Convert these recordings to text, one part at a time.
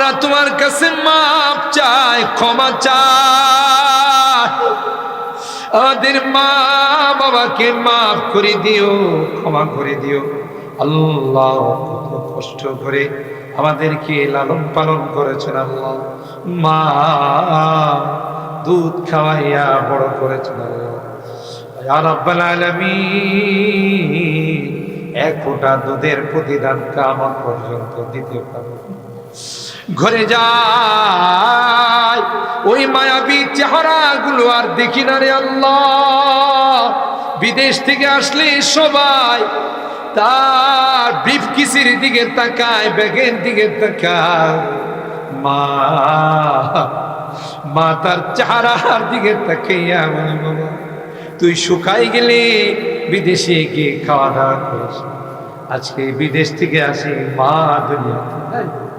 আমরা তোমার কাছে মাপ চাই ক্ষমা চাই আমাদের মা বাবাকে মাফ করে দিও, ক্ষমা করে দিও। আল্লাহ কত কষ্ট করে আমাদেরকে লালন পালন করেছেন আল্লাহ। মা দুধ খাওয়াইয়া বড় করেছেন আল্লাহ। এক ফোঁটা দুধের প্রতিদান কামত পর্যন্ত দিতে পারব ঘরে যায়। ওই মায়াবী চেহারা গুলো আর দেখি না রে আল্লাহ। বিদেশ থেকে আসলে সবাই তার ব্রিফ কিসির দিকে তাকায়, ব্যাগের দিকে তাকায়। মা মা তার চেহারার দিকে তাকাইয়া বলে, বাবা, তুই শুকাই গেলে, বিদেশে গিয়ে খাওয়া দাওয়া করিস। আজকে বিদেশ থেকে আসি মা দুনিয়াতে।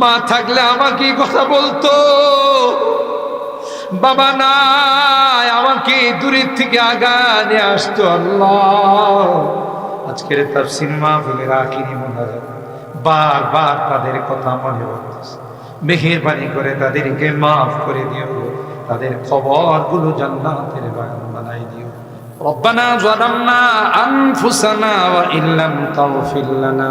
মা থাকলে আমাকে কথা বলতো বাবা নাই আমাকে দূরের থেকে আগা নিয়ে আসতো আল্লাহ আজকের তার সিনেমা ফেলে রাখিনি মনে হয় বারবার তাদের কথা মনে পড়তেছে মেহেরবানি করে তাদেরকে মাফ করে দিও তাদের খবরগুলো জান্নাতের বাগান বানাই দিও ربنا ظلمنا أنفسنا وإن لم تغفر لنا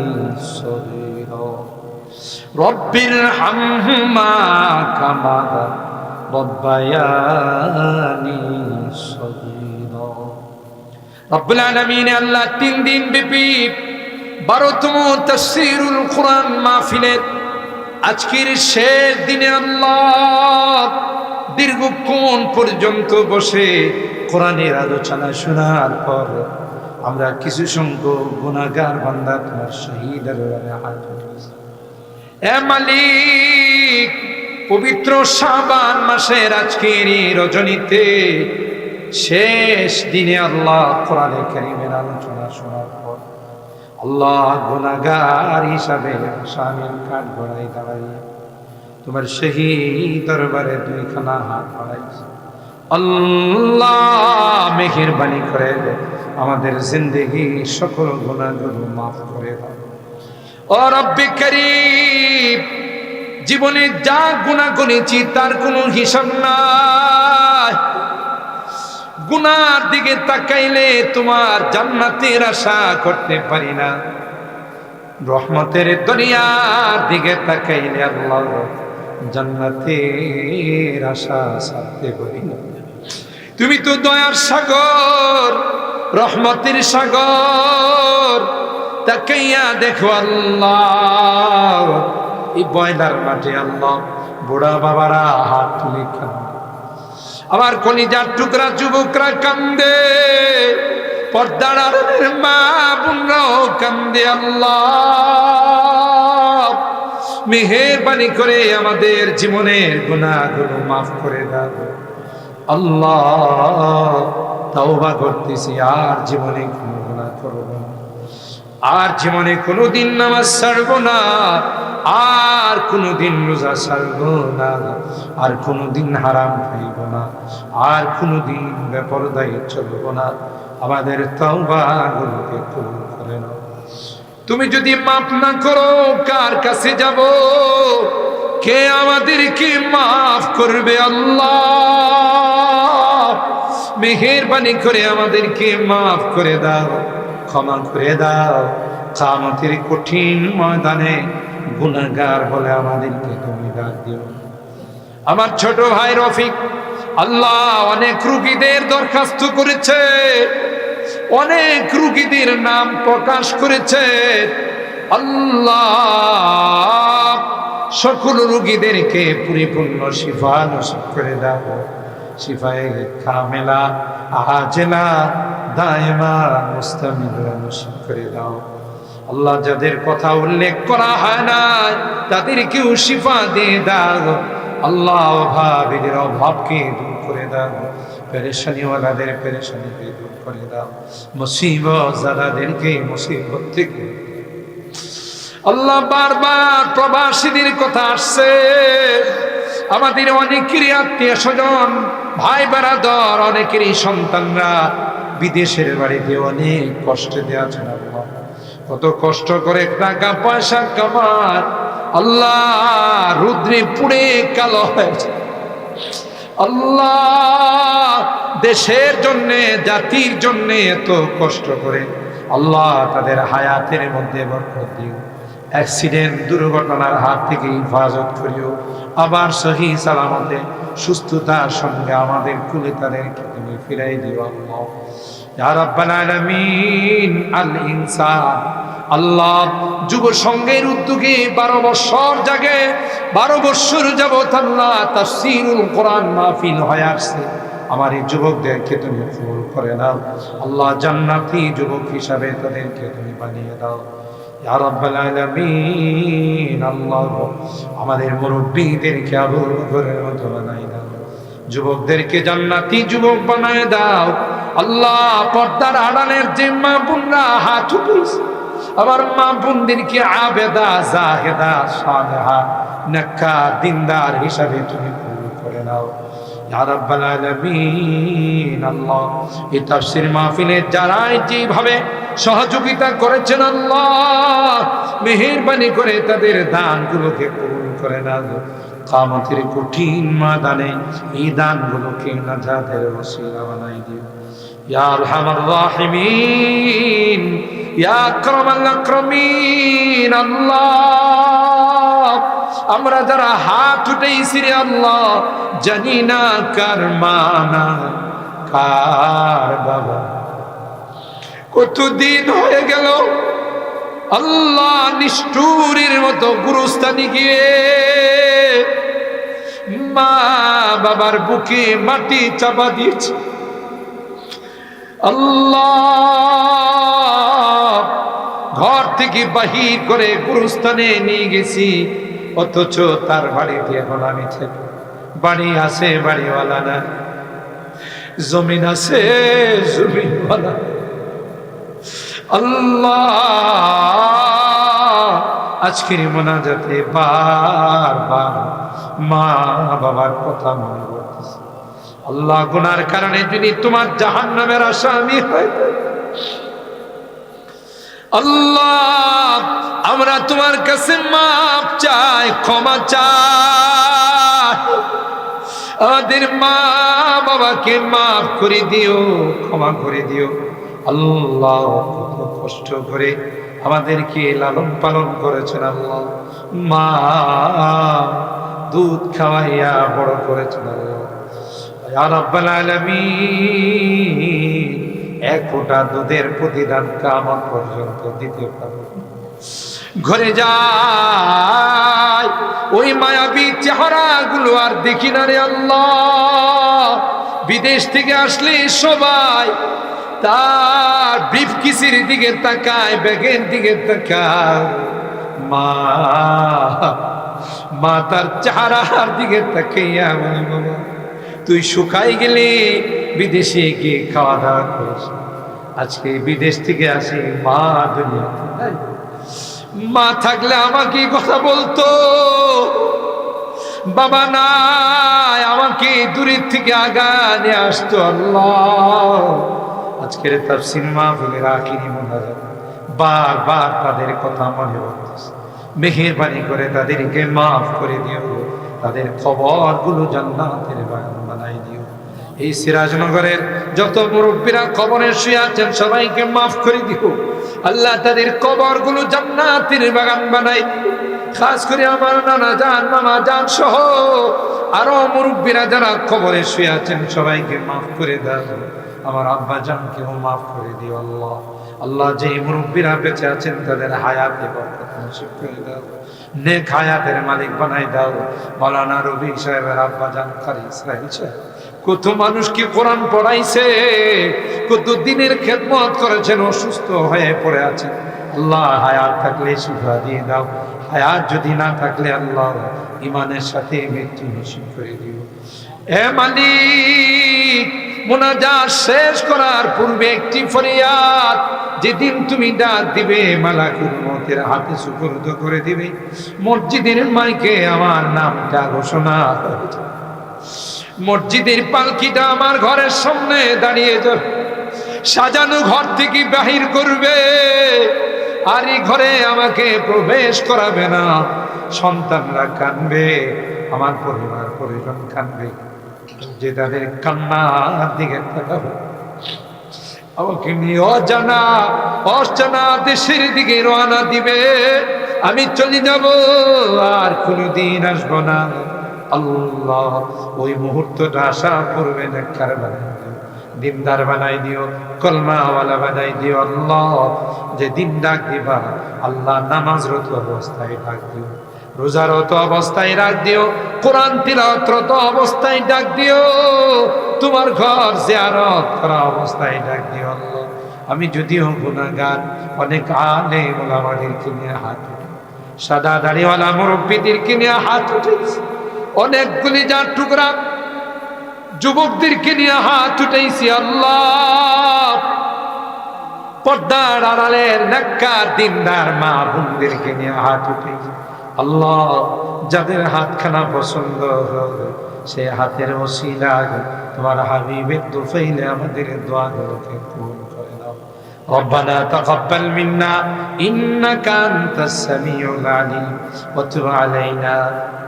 রব্বির কামা রব্বুল আল্লাহ তিন দিন আজকের শেষ দিনে আল্লাহ দীর্ঘক্ষণ পর্যন্ত বসে কোরআনের আলোচনা শোনার পর আমরা কিছু সংখ্যক গুণাগার বান্দা শহীদ শহীদের হাত মালিক, পবিত্র সাবান মাসের আজকের রজনীতে শেষ দিনে আল্লাহ কোরআনে কারিমের আলোচনা শোনার পর আল্লাহ গুনাগার হিসাবে স্বামীর কাঠ গড়াই দাঁড়াইয়ে তোমার সেই দরবারে দুইখানা হাত বাড়াইছে আল্লাহ মেহেরবানি করে আমাদের জিন্দগি সকল গুণাগুলো মাফ করে দাও। ও রব্বি করিম, জীবনে যা গুণা করেছি তার কোনো হিসাব নাই। গুনার দিকে তাকাইলে তোমার জান্নাতের আশা করতে পারি না। রহমতের দরিয়ার দিকে তাকাইলে আল্লাহ জান্নাতের আশা ছাড়তে পারি না। তুমি তো দয়ার সাগর, রহমতের সাগর তাকাইয়া দেখো আল্লাহ। এই বয়লার মাঠে আল্লাহ বুড়া বাবারা হাত তুলে কান্দে আমার কলিজার টুকরা যুবকরা কান্দে, পর্দার মা বোনরাও কান্দে আল্লাহ। মেহেরবানি করে আমাদের জীবনের গুণাগুলো মাফ করে দাও। আল্লাহ, তাওবা করতেছি, আর জীবনে কোনো গুণা করব আর জীবনে কোনোদিন নামাজ ছাড়বো না, আর কোনোদিন রোজা ছাড়বো না, আর কোনোদিন হারাম খাইব না, আর কোনোদিন বেপরদায় চলবো না। আমাদের তওবাগুলোকে কবুল করে নাও। তুমি যদি মাপ না করো, কার কাছে যাব? কে আমাদেরকে মাফ করবে আল্লাহ? মেহেরবানি করে আমাদেরকে মাফ করে দাও। ক্ষমা করে দাও। কামতের কঠিন ময়দানে গুণাগার বলে আমাদেরকে তুমি ডাক দিও। আমার ছোট ভাই রফিক, আল্লাহ অনেক রুগীদের দরখাস্ত করেছে। অনেক রুগীদের নাম প্রকাশ করেছে। আল্লাহ সকল রুগীদেরকে পরিপূর্ণ শিফা নসিব করে দাও। দায়মা করে দাও। আল্লাহ যাদের কথা উল্লেখ করা হয় না তাদেরকেও শিফা দিয়ে দাও। আল্লাহ অভাবীদের অভাবকে দূর করে দাও। পেরেশানিওয়ালাদের পেরেশানিকে দূর করে দাও। মুসিবত জাদাদেরকে মুসিবত থেকে আল্লাহ বারবার প্রবাসীদের কথা আসছে। আমাদের অনেকেরই আত্মীয় স্বজন ভাই বেড়াদর অনেকেরই সন্তানরা বিদেশের বাড়িতে অনেক কষ্টে দেওয়া আল্লাহ। কত কষ্ট করে টাকা পয়সা কামার আল্লাহ রুদ্রে পুড়ে কালো হয়েছে আল্লাহ দেশের জন্যে, জাতির জন্যে এত কষ্ট করে আল্লাহ তাদের হায়াতের মধ্যে বরকত দিও। অ্যাক্সিডেন্ট, দুর্ঘটনার হাত থেকে হেফাজত করিও। আবার সহি সালামতে সুস্থতার সঙ্গে আমাদের কুলে তাদেরকে তুমি ফিরাই দিও আল্লাহ। আল ইনসান। আল্লাহ যুব সংঘের উদ্যোগে বারো বছর জাগে, বারো বছর যাবত আল্লাহ তাফসীরুল কোরআন মাহফিল হয়ে আসছে। আমার এই যুবকদেরকে তুমি কবুল করে নাও। আল্লাহ জান্নাতি যুবক হিসাবে তাদেরকে তুমি বানিয়ে দাও। আমাদের মুরব্বীদেরকে আবুল মতো বানাই দাও। যুবকদেরকে জান্নাতি যুবক বানায় দাও। আল্লাহ পর্দার আড়ালের যে মা বোনরা হাত উঠিয়েছে, আমার মা বোনদেরকে আবেদা, জাহেদা, সালেহা নেকা দিনদার হিসাবে তুমি করে নাও। আল্লাহ। যেভাবে সহযোগিতা করেছেন আল্লাহ করে তাদের দানগুলোকে কবুল করে নাও। কামতের কঠিন এই নাজাদের ওসিলা বানাই দিও। ইয়া আরহামার রাহিমিন আল্লাহ। আমরা যারা হাত উঠেছি রে আল্লাহ, জানি না কার মানা, কার বাবা। কতদিন হয়ে গেল, আল্লাহ নিষ্ঠুরের মতো গুরুস্থানে গিয়ে মা বাবার বুকে মাটি চাপা দিয়েছে। আল্লাহ, ঘর থেকে বাহির করে গুরুস্থানে নিয়ে গেছি। অথচ তার বাড়িতে এখন আমি থাকি বাড়ি আছে, বাড়িওয়ালা না জমিন আছে, জমিনওয়ালা। আল্লাহ! আজকের মোনাজাতে বারবার মা বাবার কথা মনে করতেছে আল্লাহ গুনার কারণে যদি তোমার জাহান নামের আসামি হয় আল্লাহ, আমরা তোমার কাছে মাপ চাই, ক্ষমা চাই। আমাদের মা বাবাকে মাফ করে দিও, ক্ষমা করে দিও। আল্লাহ কষ্ট করে আমাদেরকে লালন পালন করেছেন আল্লাহ। মা, দুধ খাওয়াইয়া বড় করেছেন আল্লাহ। আলামিন। এক ফোঁটা দুধের প্রতিদান কামন পর্যন্ত দিতে পারব ঘরে যায় ওই মায়াবী চেহারা গুলো আর দেখি না রে আল্লাহ। বিদেশ থেকে আসলে সবাই তার ব্রিফ কিসির দিকে তাকায়, ব্যাগের দিকে তাকায়। মা মা তার চেহারার দিকে তাকাইয়া বলে, বাবা, তুই শুকাই গেলে বিদেশে গিয়ে খাওয়া দাওয়া করিস আজকে বিদেশ থেকে আসি মা দুনিয়াতে মা থাকলে আমাকে কথা বলতো। বাবা নাই আমাকে দূরের থেকে আগানে আসতো আল্লাহ। আজকের তার সিনেমা ফেলে রাখিনি মনে বারবার তাদের কথা মনে পড়তেছে। মেহেরবানি করে তাদেরকে মাফ করে দিও। তাদের খবরগুলো জান্নাতের বাগান। এই সিরাজনগরের যত মুরব্বীরা কবরে শুয়ে আছেন, সবাইকে মাফ করে দিও। আল্লাহ তাদের কবরগুলো জান্নাতের বাগান বানাই খাস করে আমার নানা জান, মামা জান সহ আরও মুরব্বীরা যারা কবরে শুয়ে আছেন, সবাইকে মাফ করে দাও। আমার আব্বা জানকেও মাফ করে দিও আল্লাহ। আল্লাহ যে মুরব্বীরা বেঁচে আছেন, তাদের হায়াতে নসিব করে দাও। নেক হায়াতের মালিক বানাই দাও। মালানা রবি সাহেবের আব্বা জান ইসরাইল সাহেব কত মানুষকে কোরআন পড়াইছে? কত দিনের খেদমত করেছেন অসুস্থ হয়ে পড়ে আছে। আল্লাহ, হায়াত থাকলে সুখা দিয়ে দাও। হায়াত যদি না থাকলে আল্লাহ ইমানের সাথে মৃত্যু নসিব করে দিও। এ মালিক, মোনাজাত শেষ করার পূর্বে একটি ফরিয়াদ, যেদিন তুমি ডাক দিবে, মালাকুল মতের হাতে সুপর্দ করে দিবে। মসজিদের মাইকে আমার নামটা ঘোষণা হয়ে। মসজিদের পালকিটা আমার ঘরের সামনে দাঁড়িয়ে সাজানো ঘর থেকে বাহির করবে। আর এই ঘরে আমাকে প্রবেশ করাবে না। সন্তানরা কানবে, আমার পরিবার পরিজন কানবে। যে তাদের কান্নার দিকে তাকাবে। আমাকে নিয়ে অজানা অজানা দেশের দিকে রওনা দিবে। আমি চলে যাব, আর কোনোদিন আসব না। আল্লাহ, ওই মুহূর্তটা আশা করবে না কার বানাই দিও। দিনদার বানাই দিও, কলমাওয়ালা বানাই দিও আল্লাহ। যে দিন ডাক দিবা, আল্লাহ নামাজরত অবস্থায় ডাক দিও। রোজারত অবস্থায় ডাক দিও, কোরআন তিলাওয়াতরত অবস্থায় ডাক দিও। তোমার ঘর জিয়ারত করা অবস্থায় ডাক দিও আল্লাহ। আমি যদিও গুনাহগার অনেক আলে ওলামাদেরকে নিয়ে হাত উঠে সাদা দাড়িওয়ালা মুরব্বীদেরকে নিয়ে হাত উঠেছি অনেকগুলি যার টুকরা যুবকদেরকে নিয়ে হাত উঠেছি আল্লাহ। পর্দার আড়ালের নেককার দিনদার মা বোনদেরকে নিয়ে হাত উঠেছি আল্লাহ, যাদের হাতখানা পছন্দ সে হাতের ওসিলা তোমার হাবিবের দুফাইলে আমাদের দোয়াগুলোকে পূরণ ربنا تقبل منا إنك أنت السميع العليم وتب علينا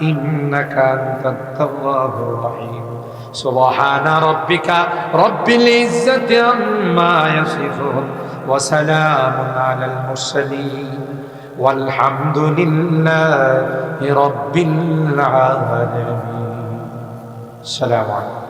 إنك أنت التواب الرحيم. سبحان ربك رب العزة عما يصفون وسلام على المرسلين والحمد لله رب العالمين. السلام عليكم.